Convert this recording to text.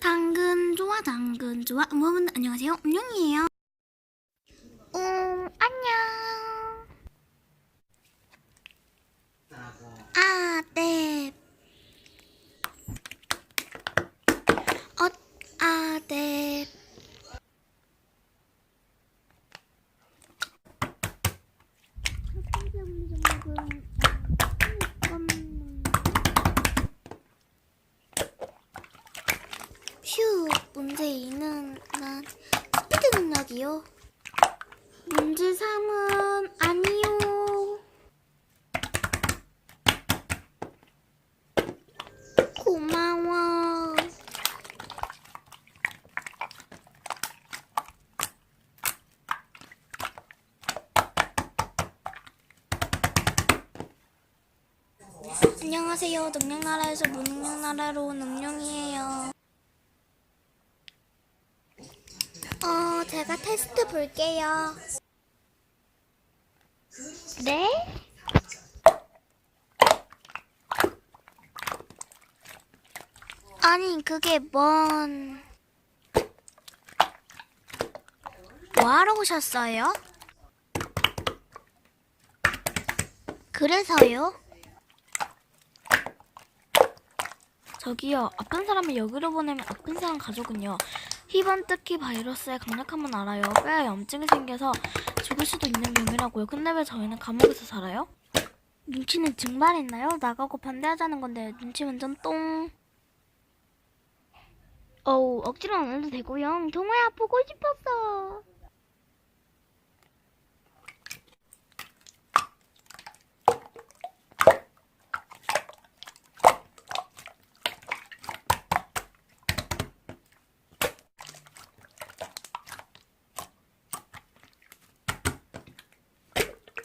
당근 좋아 당근 좋아. 여러분 안녕하세요. 음룡이에요 음 안녕 아네 어 아네 휴, 문제 2는 난 스피드 능력이요. 문제 3은 아니요. 고마워. 안녕하세요. 능력나라에서 무능력나라로 온 능력이에요. 어, 제가 테스트 볼게요. 네? 아니, 그게 뭔... 뭐하러 오셨어요? 그래서요? 저기요, 아픈 사람을 여기로 보내면 아픈 사람 가족은요. 희번 특히 바이러스의 강력함은 알아요. 뼈에 염증이 생겨서 죽을 수도 있는 병이라고요. 근데 왜 저희는 감옥에서 살아요? 눈치는 증발했나요? 나가고 반대하자는 건데 눈치 완전 똥. 어우 억지로 안 해도 되고요. 동호야 보고 싶었어.